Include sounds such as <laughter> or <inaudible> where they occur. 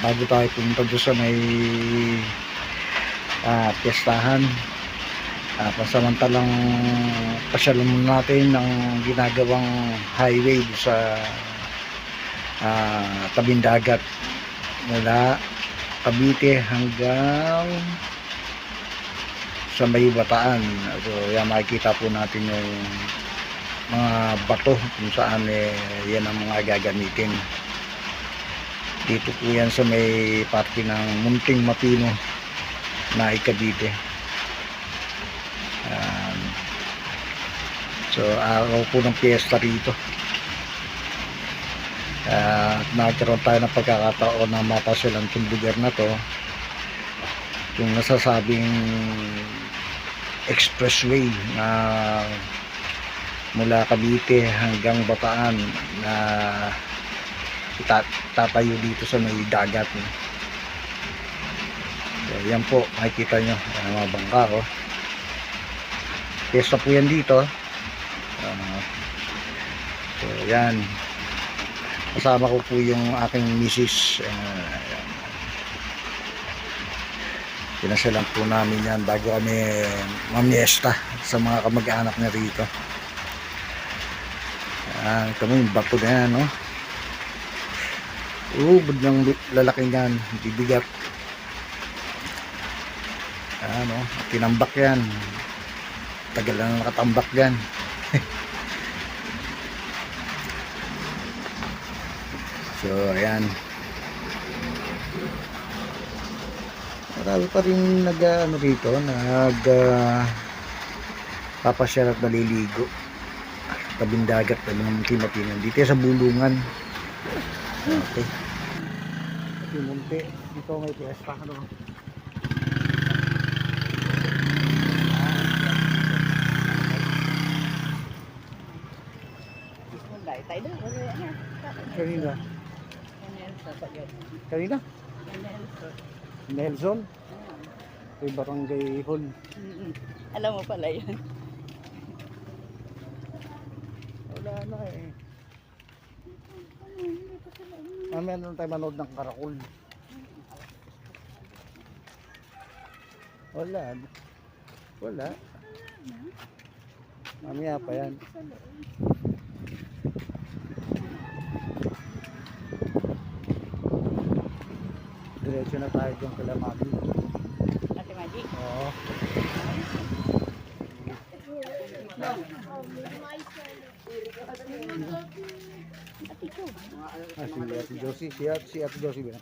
bago tayo pumunta doon sa may ah, piyestahan. Uh, pasamantalang pasyalan muna natin ng ginagawang highway sa ah, tabing dagat mula Cavite hanggang sa may bataan. So, yan makikita po natin yung mga bato kung saan eh, yan ang mga gagamitin. Dito po yan sa may parte ng Munting Mapino na Cavite. Yan. so, araw po ng piyesta rito. At nagkaroon tayo ng pagkakataon na mapasyalan itong lugar na to. Yung nasasabing expressway na mula Cavite hanggang Bataan na tatayo dito sa may dagat. no. So, yan po, makikita nyo, yan ang mga bangka oh. Pesta po yan dito. Ah, so, yan. Kasama ko po yung aking misis. Uh, Pinasyalan po namin yan bago kami mamiesta sa mga kamag-anak na rito. Yan, ito mo yung bato na yan, no? Ubod ng lalaki yan, bibigat. Ano, tinambak yan. Tagal na nakatambak yan. <laughs> so, ayan. Marami pa rin nag ano rito, nag uh, papasyal at naliligo. Tabing dagat pa ng Timatinan. Dito sa bulungan. Okay. Ito yung munti. Dito may piyesta. Ano? Kanina. Kanina? Nelson? Ito yung barangay hall. Alam mo pala yun. Wala na eh. Mamaya na tayo manood ng karakol. Wala. Wala. Mamaya pa yan. Diretso na tayo dyan kala mami. Ate Magic. Oo. Ah, sí, sí, sí, sí, sí, sí, sí,